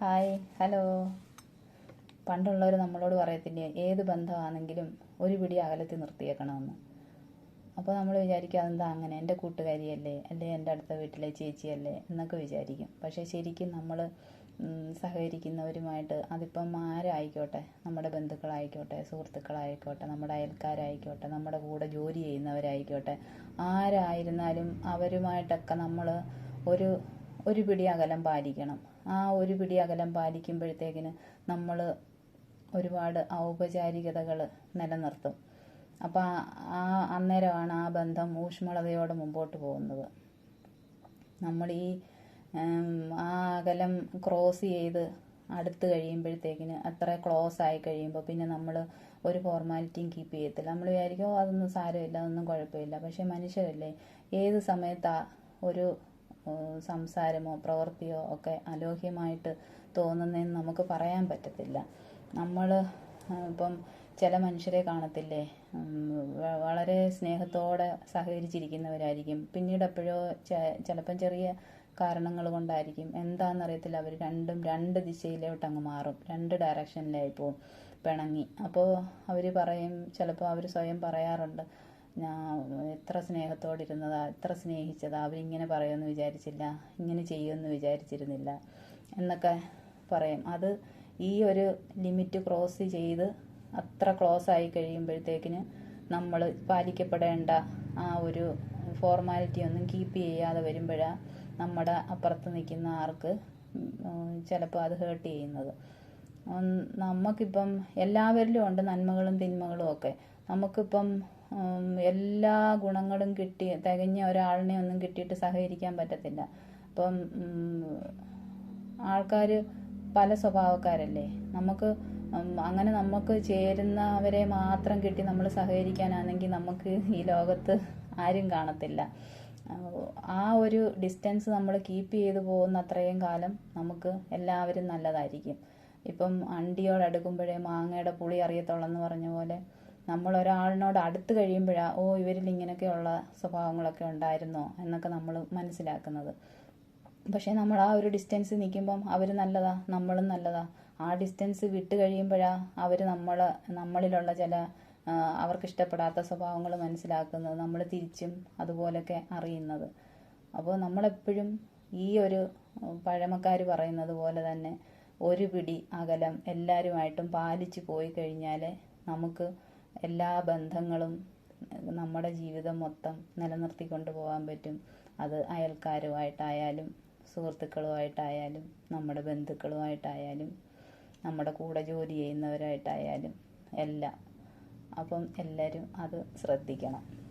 Hi hello. പണ്ടുള്ളവർ നമ്മളോട് പറയത്തില്ലേ ഏത് ബന്ധമാണെങ്കിലും ഒരു പിടി അകലത്തിൽ നിർത്തിയേക്കണമെന്ന്. അപ്പോൾ നമ്മൾ വിചാരിക്കും അതെന്താ അങ്ങനെ? എന്റെ കൂട്ടുകാരിയല്ലേ? അല്ലേ എന്റെ അടുത്ത വീട്ടിലെ ചേച്ചിയല്ലേ? എന്നൊക്കെ വിചാരിക്കും. പക്ഷേ ശരിക്കും നമ്മൾ സഹകരിക്കുന്നവരുമായിട്ട് അതിപ്പം ആരായിക്കോട്ടെ? നമ്മുടെ ബന്ധുക്കളായിക്കോട്ടെ സുഹൃത്തുക്കളായിക്കോട്ടെ നമ്മുടെ അയൽക്കാരായിക്കോട്ടെ നമ്മുടെ കൂടെ ജോലി ചെയ്യുന്നവരായിക്കോട്ടെ ആരായിരുന്നാലും അവരുമായിട്ടൊക്കെ നമ്മൾ ഒരു ഒരു പിടി അകലം പാലിക്കണം. ആ ഒരു പിടി അകലം പാലിക്കുമ്പോഴത്തേക്കിന് നമ്മൾ ഒരുപാട് ഔപചാരികതകൾ നിലനിർത്തും. അപ്പോൾ ആ അന്നേരമാണ് ആ ബന്ധം ഊഷ്മളതയോടെ മുമ്പോട്ട് പോകുന്നത്. നമ്മൾ ഈ ആ അകലം ക്രോസ് ചെയ്ത് അടുത്ത് കഴിയുമ്പോഴത്തേക്കിന് അത്ര ക്ലോസ് ആയി കഴിയുമ്പോൾ പിന്നെ നമ്മൾ ഒരു ഫോർമാലിറ്റിയും കീപ്പ് ചെയ്യത്തില്ല. നമ്മൾ വിചാരിക്കും അതൊന്നും സാരമില്ല അതൊന്നും കുഴപ്പമില്ല. പക്ഷേ മനുഷ്യരല്ലേ ഏത് സമയത്താ ഒരു സംസാരമോ പ്രവൃത്തിയോ ഒക്കെ അലോഹ്യമായിട്ട് തോന്നുന്നതെന്ന് നമുക്ക് പറയാൻ പറ്റത്തില്ല. നമ്മൾ ഇപ്പം ചില മനുഷ്യരെ കാണത്തില്ലേ? വളരെ സ്നേഹത്തോടെ സഹകരിച്ചിരിക്കുന്നവരായിരിക്കും. പിന്നീട് എപ്പോഴോ ചിലപ്പം ചെറിയ കാരണങ്ങൾ കൊണ്ടായിരിക്കും. എന്താണെന്നറിയത്തില്ല അവർ രണ്ടും രണ്ട് ദിശയിലോട്ട് അങ്ങ് മാറും. രണ്ട് ഡയറക്ഷനിലായി പോവും പിണങ്ങി. അപ്പോൾ അവർ പറയും ചിലപ്പോൾ അവർ സ്വയം പറയാറുണ്ട് എത്ര സ്നേഹത്തോടെ ഇരുന്നതാ എത്ര സ്നേഹിച്ചതാ അവരിങ്ങനെ പറയുമെന്ന് വിചാരിച്ചില്ല ഇങ്ങനെ ചെയ്യുമെന്ന് വിചാരിച്ചിരുന്നില്ല എന്നൊക്കെ പറയും. അത് ഈ ഒരു ലിമിറ്റ് ക്രോസ് ചെയ്ത് അത്ര ക്ലോസ് ആയി കഴിയുമ്പോഴത്തേക്കിന് നമ്മൾ പാലിക്കപ്പെടേണ്ട ആ ഒരു ഫോർമാലിറ്റി ഒന്നും കീപ്പ് ചെയ്യാതെ വരുമ്പോഴാണ് നമ്മുടെ അപ്പുറത്ത് നിൽക്കുന്ന ആർക്ക് ചിലപ്പോൾ അത് ഹേർട്ട് ചെയ്യുന്നത്. നമുക്കിപ്പം എല്ലാവരിലും ഉണ്ട് നന്മകളും തിന്മകളും ഒക്കെ. നമുക്കിപ്പം എല്ലാ ഗുണങ്ങളും കിട്ടി തികഞ്ഞ ഒരാളിനെ ഒന്നും കിട്ടിയിട്ട് സഹകരിക്കാൻ പറ്റത്തില്ല. അപ്പം ആൾക്കാർ പല സ്വഭാവക്കാരല്ലേ? നമുക്ക് അങ്ങനെ നമുക്ക് ചേരുന്നവരെ മാത്രം കിട്ടി നമ്മൾ സഹകരിക്കാനാണെങ്കിൽ നമുക്ക് ഈ ലോകത്ത് ആരും കാണത്തില്ല. ആ ഒരു ഡിസ്റ്റൻസ് നമ്മൾ കീപ്പ് ചെയ്തു പോകുന്ന അത്രയും കാലം നമുക്ക് എല്ലാവരും നല്ലതായിരിക്കും. ഇപ്പം അണ്ടിയോട് അടുക്കുമ്പോഴേ മാങ്ങയുടെ പുളി അറിയത്തുള്ളെന്ന് പറഞ്ഞ പോലെ നമ്മൾ ഒരാളിനോട് അടുത്ത് കഴിയുമ്പോഴാണ് ഓ ഇവരിൽ ഇങ്ങനെയൊക്കെയുള്ള സ്വഭാവങ്ങളൊക്കെ ഉണ്ടായിരുന്നോ? എന്നൊക്കെ നമ്മൾ മനസ്സിലാക്കുന്നത്. പക്ഷേ നമ്മൾ ആ ഒരു ഡിസ്റ്റൻസ് നിൽക്കുമ്പം അവർ നല്ലതാ നമ്മളും നല്ലതാ. ആ ഡിസ്റ്റൻസ് വിട്ട് കഴിയുമ്പോഴാണ് അവർ നമ്മൾ നമ്മളിലുള്ള ചില അവർക്ക് ഇഷ്ടപ്പെടാത്ത സ്വഭാവങ്ങൾ മനസ്സിലാക്കുന്നത് നമ്മൾ തിരിച്ചും അതുപോലൊക്കെ അറിയുന്നത്. അപ്പോൾ നമ്മളെപ്പോഴും ഈ ഒരു പഴമക്കാർ പറയുന്നത് പോലെ തന്നെ ഒരു പിടി അകലം എല്ലാവരുമായിട്ടും പാലിച്ച് പോയി കഴിഞ്ഞാൽ നമുക്ക് എല്ലാ ബന്ധങ്ങളും നമ്മുടെ ജീവിതം മൊത്തം നിലനിർത്തിക്കൊണ്ട് പോകാൻ പറ്റും. അത് അയൽക്കാരുമായിട്ടായാലും സുഹൃത്തുക്കളുമായിട്ടായാലും നമ്മുടെ ബന്ധുക്കളുമായിട്ടായാലും നമ്മുടെ കൂടെ ജോലി ചെയ്യുന്നവരായിട്ടായാലും എല്ലാം. അപ്പം എല്ലാവരും അത് ശ്രദ്ധിക്കണം.